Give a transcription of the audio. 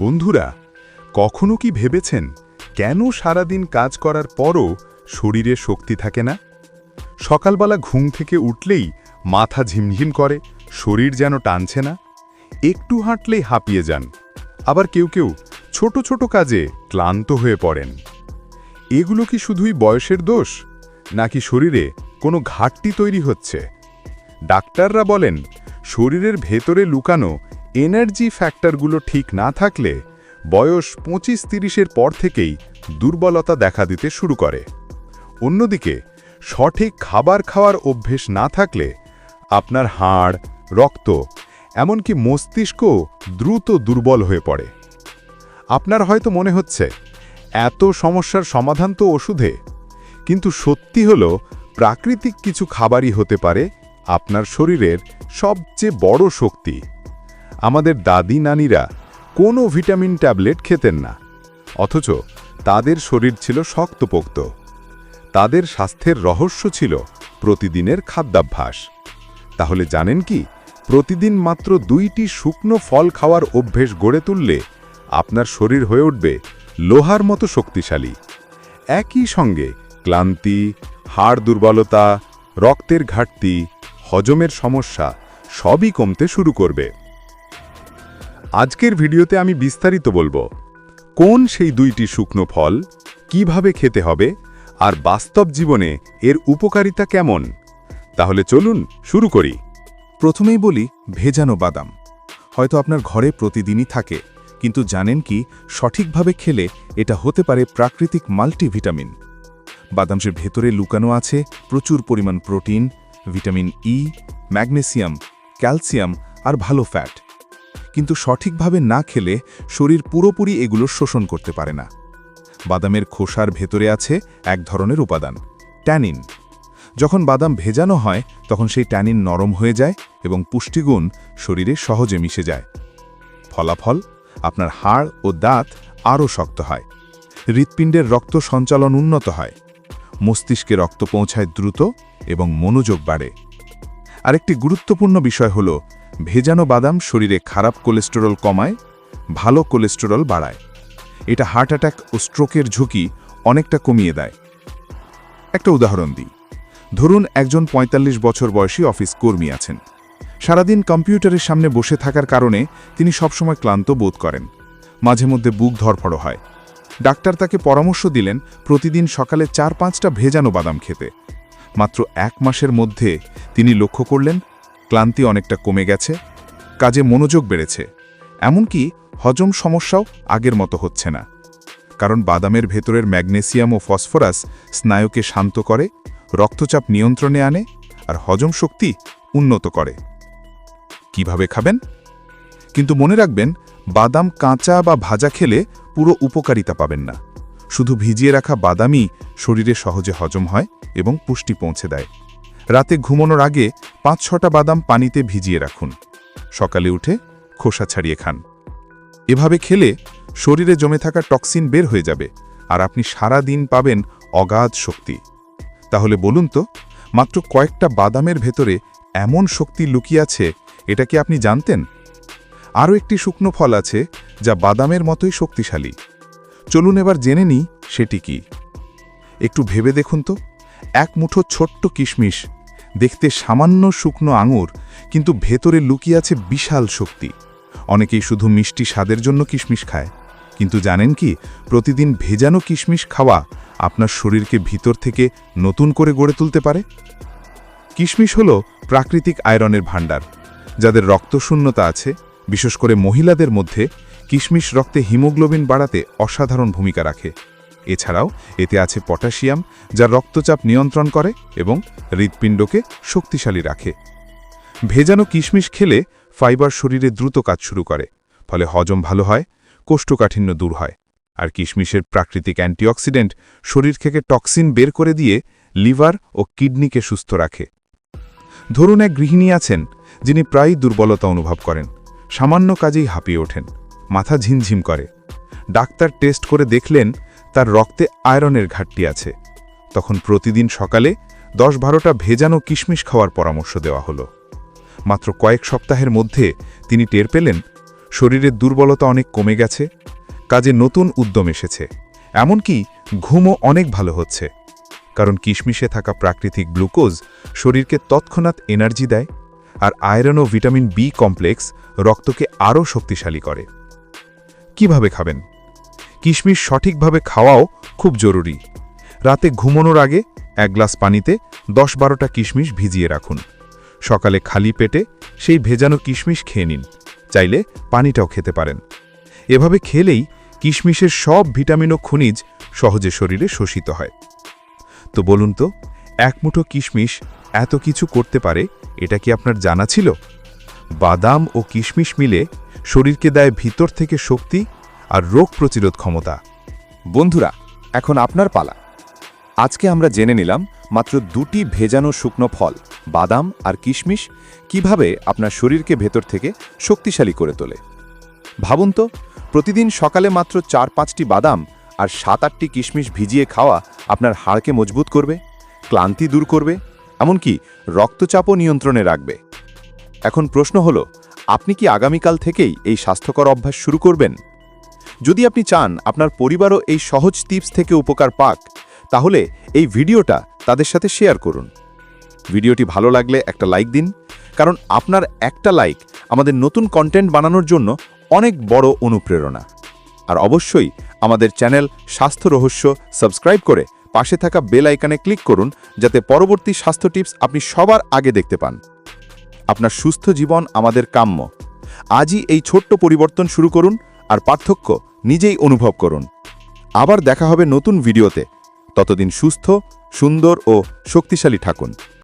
বন্ধুরা, কখনো কি ভেবেছেন কেন সারাদিন কাজ করার পরও শরীরে শক্তি থাকে না? সকালবেলা ঘুম থেকে উঠলেই মাথা ঝিমঝিম করে, শরীর যেন টানছে না। একটু হাঁটলেই হাঁপিয়ে যান। আবার কেউ কেউ ছোট ছোট কাজে ক্লান্ত হয়ে পড়েন। এগুলো কি শুধুই বয়সের দোষ? নাকি শরীরে কোনো ঘাটতি তৈরি হচ্ছে? ডাক্তাররা বলেন, শরীরের ভেতরে লুকানো এনার্জি ফ্যাক্টরগুলো ঠিক না থাকলে বয়স পঁচিশ তিরিশের পর থেকেই দুর্বলতা দেখা দিতে শুরু করে। অন্যদিকে, সঠিক খাবার খাওয়ার অভ্যেস না থাকলে আপনার হাড়, রক্ত, এমনকি মস্তিষ্ক দ্রুত দুর্বল হয়ে পড়ে। আপনার হয়তো মনে হচ্ছে, এত সমস্যার সমাধান তো ওষুধে, কিন্তু সত্যি হল, প্রাকৃতিক কিছু খাবারই হতে পারে আপনার শরীরের সবচেয়ে বড় শক্তি। আমাদের দাদি নানিরা কোনো ভিটামিন ট্যাবলেট খেতেন না। অথচ তাদের শরীর ছিল শক্তপোক্ত। তাদের স্বাস্থ্যের রহস্য ছিল প্রতিদিনের খাদ্যাভ্যাস। তাহলে জানেন কি, প্রতিদিন মাত্র দুইটি শুকনো ফল খাওয়ার অভ্যেস গড়ে তুললে আপনার শরীর হয়ে উঠবে লোহার মতো শক্তিশালী। একই সঙ্গে ক্লান্তি, হাড় দুর্বলতা, রক্তের ঘাটতি, হজমের সমস্যা সবই কমতে শুরু করবে। আজকের ভিডিওতে আমি বিস্তারিত বলব। কোন সেই দুইটি শুকনো ফল কীভাবে খেতে হবে আর বাস্তব জীবনে এর উপকারিতা কেমন? তাহলে চলুন শুরু করি। প্রথমেই বলি ভেজানো বাদাম। হয়তো আপনার ঘরে প্রতিদিনই থাকে, কিন্তু জানেন কি সঠিকভাবে খেলে এটা হতে পারে প্রাকৃতিক মাল্টিভিটামিন। বাদামসের ভেতরে লুকানো আছে প্রচুর পরিমাণ protein, vitamin E magnesium, calcium আর ভালো ফ্যাট। কিন্তু সঠিকভাবে না খেলে শরীর পুরোপুরি এগুলো শোষণ করতে পারে না। বাদামের খোসার ভেতরে আছে এক ধরনের উপাদান, ট্যানিন। যখন বাদাম ভেজানো হয়, তখন সেই ট্যানিন নরম হয়ে যায় এবং পুষ্টিগুণ শরীরে সহজে মিশে যায়। ফলাফল, আপনার হাড় ও দাঁত আরও শক্ত হয়। হৃৎপিণ্ডের রক্ত সঞ্চালন উন্নত হয়। মস্তিষ্কে রক্ত পৌঁছায় দ্রুত এবং মনোযোগ বাড়ে। আরেকটি গুরুত্বপূর্ণ বিষয় হল, ভেজানো বাদাম শরীরে খারাপ কোলেস্টেরল কমায়, ভালো কোলেস্টেরল বাড়ায়। এটা হার্ট অ্যাটাক ও স্ট্রোকের ঝুঁকি অনেকটা কমিয়ে দেয়। একটা উদাহরণ দিই। ধরুন, একজন ৪৫ বছর বয়সী অফিস কর্মী আছেন। সারাদিন কম্পিউটারের সামনে বসে থাকার কারণে তিনি সবসময় ক্লান্ত বোধ করেন। মাঝে মধ্যে বুক ধরফড় হয়। ডাক্তার তাকে পরামর্শ দিলেন, প্রতিদিন সকালে চার পাঁচটা ভেজানো বাদাম খেতে। মাত্র এক মাসের মধ্যে তিনি লক্ষ্য করলেন, ক্লান্তি অনেকটা কমে গেছে, কাজে মনোযোগ বেড়েছে। এমনকি হজম সমস্যাও আগের মতো হচ্ছে না। কারণ বাদামের ভেতরের ম্যাগনেসিয়াম ও ফসফরাস স্নায়ুকে শান্ত করে, রক্তচাপ নিয়ন্ত্রণে আনে আর হজম শক্তি উন্নত করে। কীভাবে খাবেন? কিন্তু মনে রাখবেন, বাদাম কাঁচা বা ভাজা খেলে পুরো উপকারিতা পাবেন না। শুধু ভিজিয়ে রাখা বাদামই শরীরে সহজে হজম হয় এবং পুষ্টি পৌঁছে দেয়। রাতে ঘুমানোর আগে পাঁচ ছটা বাদাম পানিতে ভিজিয়ে রাখুন। সকালে উঠে খোসা ছাড়িয়ে খান। এভাবে খেলে শরীরে জমে থাকা টক্সিন বের হয়ে যাবে আর আপনি সারা দিন পাবেন অগাধ শক্তি। তাহলে বলুন তো, মাত্র কয়েকটা বাদামের ভেতরে এমন শক্তি লুকিয়ে আছে, এটা কি আপনি জানতেন? আরও একটি শুকনো ফল আছে যা বাদামের মতোই শক্তিশালী। চলুন এবার জেনে নিই সেটি কি। একটু ভেবে দেখুন তো, এক মুঠো ছোট্ট কিশমিশ, দেখতে সামান্য শুকনো আঙুর, কিন্তু ভেতরে লুকিয়ে আছে বিশাল শক্তি। অনেকেই শুধু মিষ্টি স্বাদের জন্য কিশমিশ খায়, কিন্তু জানেন কি, প্রতিদিন ভেজানো কিশমিশ খাওয়া আপনার শরীরকে ভিতর থেকে নতুন করে গড়ে তুলতে পারে। কিশমিশ হল প্রাকৃতিক আয়রনের ভাণ্ডার, যাদের রক্তশূন্যতা আছে, বিশেষ করে মহিলাদের মধ্যে কিশমিশ রক্তে হিমোগ্লোবিন বাড়াতে অসাধারণ ভূমিকা রাখে। এছাড়াও, এতে আছে পটাশিয়াম, যা রক্তচাপ নিয়ন্ত্রণ করে এবং হৃৎপিণ্ডকে শক্তিশালী রাখে। ভেজানো কিশমিশ খেলে ফাইবার শরীরে দ্রুত কাজ শুরু করে, ফলে হজম ভালো হয়, কোষ্ঠকাঠিন্য দূর হয়। আর কিশমিশের প্রাকৃতিক অ্যান্টিঅক্সিডেন্ট শরীর থেকে টক্সিন বের করে দিয়ে লিভার ও কিডনিকে সুস্থ রাখে। ধরুন এক গৃহিণী আছেন, যিনি প্রায়ই দুর্বলতা অনুভব করেন, সামান্য কাজেই হাঁপিয়ে ওঠেন। মাথা ঝিমঝিম করে। ডাক্তার টেস্ট করে দেখলেন তার রক্তে আয়রনের ঘাটতি আছে। তখন প্রতিদিন সকালে দশ বারোটা ভেজানো কিশমিশ খাওয়ার পরামর্শ দেওয়া হলো। মাত্র কয়েক সপ্তাহের মধ্যে তিনি টের পেলেন শরীরের দুর্বলতা অনেক কমে গেছে, কাজে নতুন উদ্যম এসেছে। এমনকি ঘুমও অনেক ভালো হচ্ছে। কারণ কিশমিশে থাকা প্রাকৃতিক গ্লুকোজ শরীরকে তৎক্ষণাৎ এনার্জি দেয় আর আয়রন ও ভিটামিন বি কমপ্লেক্স রক্তকে আরও শক্তিশালী করে। কীভাবে খাবেন? কিশমিশ সঠিকভাবে খাওয়াও খুব জরুরি। রাতে ঘুমানোর আগে এক গ্লাস পানিতে দশ বারোটা কিশমিশ ভিজিয়ে রাখুন। সকালে খালি পেটে সেই ভেজানো কিশমিশ খেয়ে নিন। চাইলে পানিটাও খেতে পারেন। এভাবে খেলেই কিশমিশের সব ভিটামিন ও খনিজ সহজে শরীরে শোষিত হয়। তো বলুন তো, এক মুঠো কিশমিশ এত কিছু করতে পারে, এটা কি আপনার জানা ছিল? বাদাম ও কিশমিশ মিলে শরীরকে দেয় ভিতর থেকে শক্তি আর রোগ প্রতিরোধ ক্ষমতা। বন্ধুরা, এখন আপনার পালা। আজকে আমরা জেনে নিলাম মাত্র দুটি ভেজানো শুকনো ফল, বাদাম আর কিশমিশ, কীভাবে আপনার শরীরকে ভেতর থেকে শক্তিশালী করে তোলে। ভাবুন তো, প্রতিদিন সকালে মাত্র চার পাঁচটি বাদাম আর সাত আটটি কিশমিশ ভিজিয়ে খাওয়া আপনার হাড়কে মজবুত করবে, ক্লান্তি দূর করবে, এমনকি রক্তচাপও নিয়ন্ত্রণে রাখবে। এখন প্রশ্ন হলো আপনি কি আগামীকাল থেকেই এই স্বাস্থ্যকর অভ্যাস শুরু করবেন? যদি আপনি চান আপনার পরিবারও এই সহজ টিপস থেকে উপকার পাক, তাহলে এই ভিডিওটা তাদের সাথে শেয়ার করুন। ভিডিওটি ভালো লাগলে একটা লাইক দিন, কারণ আপনার একটা লাইক আমাদের নতুন কন্টেন্ট বানানোর জন্য অনেক বড় অনুপ্রেরণা। আর অবশ্যই আমাদের চ্যানেল স্বাস্থ্য রহস্য সাবস্ক্রাইব করে পাশে থাকা বেল আইকানে ক্লিক করুন, যাতে পরবর্তী স্বাস্থ্য টিপস আপনি সবার আগে দেখতে পান। আপনার সুস্থ জীবন আমাদের কাম্য। আজই এই ছোট্ট পরিবর্তন শুরু করুন আর পার্থক্য নিজেই অনুভব করুন। আবার দেখা হবে নতুন ভিডিওতে। ততদিন সুস্থ, সুন্দর ও শক্তিশালী থাকুন।